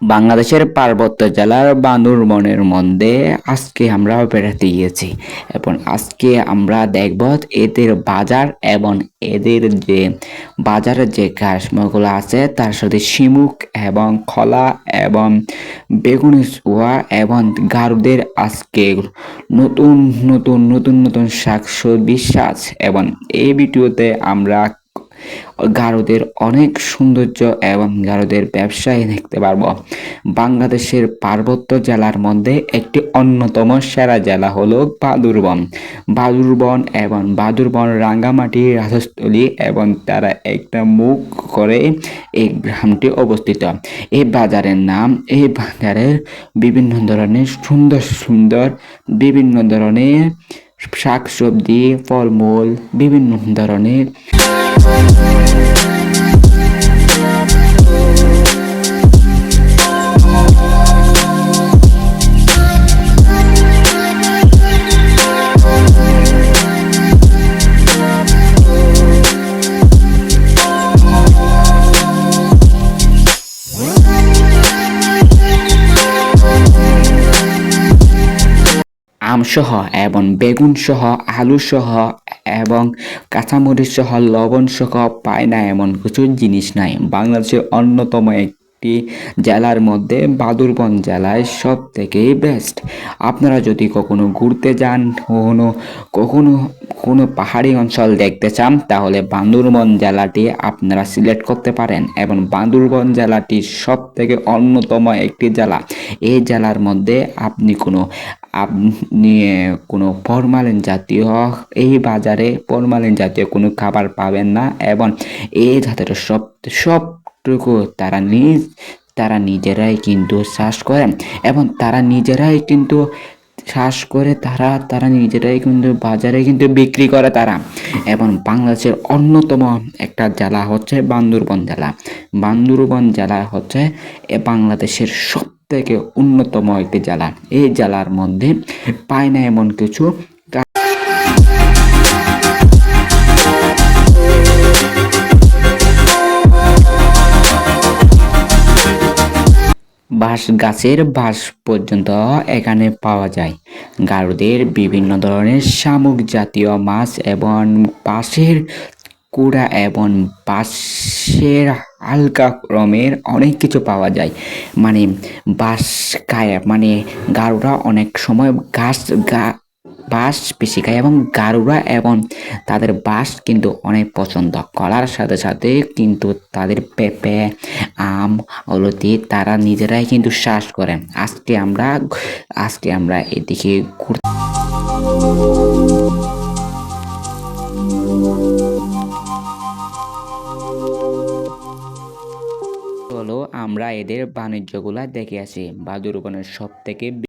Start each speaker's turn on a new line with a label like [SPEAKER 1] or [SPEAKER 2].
[SPEAKER 1] বাংলাদেশের পার্বত্য জেলার বান্দরবনের মধ্যে আজকে আমরা বেড়াতে গিয়েছি এবং আজকে আমরা দেখব এদের বাজার এবং এদের যে বাজারের যে কাশমাগুলো আছে, তার সাথে শিমুক এবং খলা এবং বেগুনি, সোয়া এবং গারুদের আজকে নতুন নতুন নতুন নতুন শাকসবজি সাজ এবং এই ভিডিওতে আমরা গারোদের অনেক সৌন্দর্য এবং গারোদের ব্যবসায় দেখতে পারব। বাংলাদেশের পার্বত্য জেলার মধ্যে একটি অন্যতম সেরা জেলা হলো বাদুরবন। বাদুরবন এবং বাদুরবন রাঙ্গামাটি রাজস্থলী এবং তারা একটা মুখ করে এই গ্রামটি অবস্থিত। এই বাজারের নাম এই বাজারের বিভিন্ন ধরনের সুন্দর সুন্দর বিভিন্ন ধরনের শাকসবজি, ফলমূল, বিভিন্ন ধরনের Thank আমসহ এবং বেগুন সহ আলু সহ এবং কাঁচামরিচ সহ লবণ সহ পায় না এমন কিছু জিনিস নাই। বাংলাদেশের অন্যতম একটি জেলার মধ্যে বাদুরবন জেলায় সব থেকে বেস্ট আপনারা যদি কখনো ঘুরতে যান, কখনো কখনো কোনো পাহাড়ি অঞ্চল দেখতে চান, তাহলে বান্দরবন জেলাটি আপনারা সিলেক্ট করতে পারেন এবং বান্দরবন জেলাটি সব থেকে অন্যতম একটি জেলা। এই জেলার মধ্যে আপনি কোনো আপনি কোনো ফরমালিন জাতীয়, এই বাজারে ফরমালিন জাতীয় কোনো খাবার পাবেন না এবং এই জাতের সব সবটুকু তারা নিজ, তারা নিজেরাই কিন্তু চাষ করেন এবং তারা নিজেরাই কিন্তু চাষ করে তারা তারা নিজেরাই কিন্তু বাজারে কিন্তু বিক্রি করে তারা। এবং বাংলাদেশের অন্যতম একটা জেলা হচ্ছে বান্দরবন জেলা। বান্দরবন জেলা হচ্ছে এ বাংলাদেশের সব থেকে অন্যতম একটি জেলা। এই জেলার মধ্যে পায় না এমন কিছু বাঁশ গাছের বাঁশ পর্যন্ত এখানে পাওয়া যায়। গারুদের বিভিন্ন ধরনের শামুক জাতীয় মাছ এবং বাঁশের কুড়া এবং বাঁশের হালকা রমের অনেক কিছু পাওয়া যায়। মানে বাঁশ খায় মানে গারুরা অনেক সময় গাছ গা বাঁশ বেশি খায় এবং গারুরা এবং তাদের বাঁশ কিন্তু অনেক পছন্দ। করার সাথে সাথে কিন্তু তাদের পেঁপে, আম অলতি তারা নিজেরাই কিন্তু শ্বাস করেন আজকে আমরা আজকে আমরা এদিকে ঘুরতে আমরা এদের বাণিজ্যগুলা দেখে আসি। বাদুরবনের সব থেকে